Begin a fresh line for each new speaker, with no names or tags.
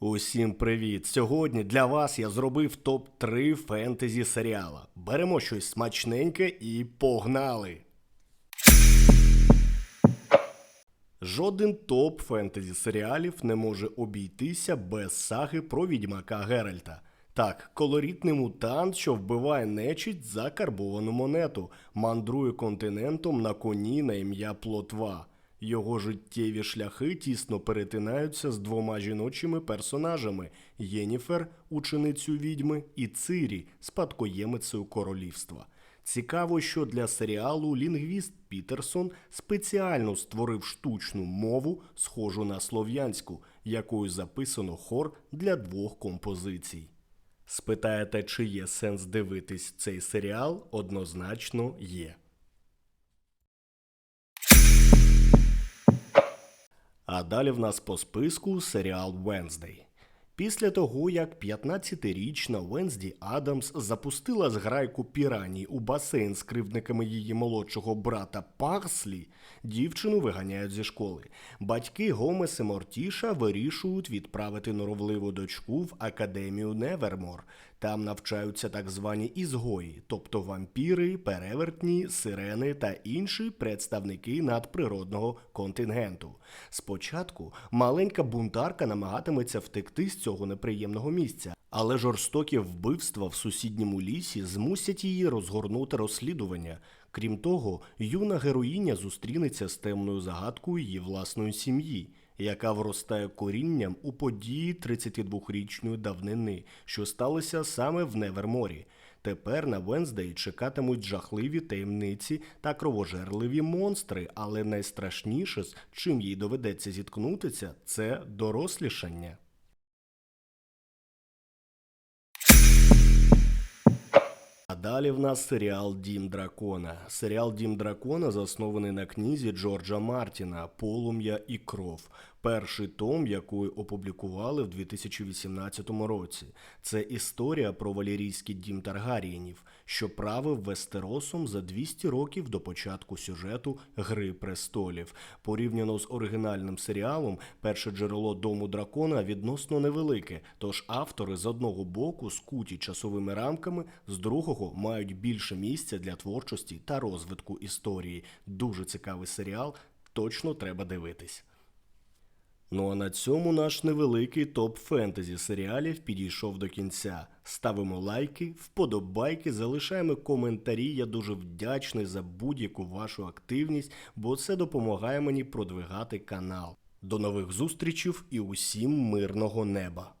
Усім привіт! Сьогодні для вас я зробив топ-3 фентезі серіала. Беремо щось смачненьке і погнали! Жоден топ фентезі серіалів не може обійтися без саги про відьмака Геральта. Так, колоритний мутант, що вбиває нечисть за карбовану монету, мандрує континентом на коні на ім'я Плотва. Його життєві шляхи тісно перетинаються з двома жіночими персонажами: Єніфер, ученицю відьми, і Цирі, спадкоємицею королівства. Цікаво, що для серіалу лінгвіст Пітерсон спеціально створив штучну мову, схожу на слов'янську, якою записано хор для двох композицій. Спитаєте, чи є сенс дивитись цей серіал? Однозначно є. А далі в нас по списку серіал Венздей. Після того, як 15-річна Венсді Адамс запустила зграйку піраній у басейн з кривдниками її молодшого брата Парслі, дівчину виганяють зі школи. Батьки Гомес і Мортіша вирішують відправити норовливу дочку в академію Невермор. Там навчаються так звані ізгої, тобто вампіри, перевертні, сирени та інші представники надприродного контингенту. Спочатку маленька бунтарка намагатиметься втекти з цього неприємного місця, але жорстокі вбивства в сусідньому лісі змусять її розгорнути розслідування. Крім того, юна героїня зустрінеться з темною загадкою її власної сім'ї, яка вростає корінням у події 32-річної давнини, що сталося саме в Неверморі. Тепер на Венздей чекатимуть жахливі таємниці та кровожерливі монстри, але найстрашніше, з чим їй доведеться зіткнутися, це дорослішання. Далі в нас серіал Дім Дракона. Серіал Дім Дракона заснований на книзі Джорджа Мартіна Полум'я і кров. Перший том, який опублікували в 2018 році. Це історія про валерійський дім Таргарієнів, що правив Вестеросом за 200 років до початку сюжету Гри престолів. Порівняно з оригінальним серіалом, перше джерело дому дракона відносно невелике. Тож автори з одного боку скуті часовими рамками, з другого мають більше місця для творчості та розвитку історії. Дуже цікавий серіал, точно треба дивитись. Ну а на цьому наш невеликий топ фентезі серіалів підійшов до кінця. Ставимо лайки, вподобайки, залишаємо коментарі. Я дуже вдячний за будь-яку вашу активність, бо це допомагає мені продвигати канал. До нових зустрічів і усім мирного неба!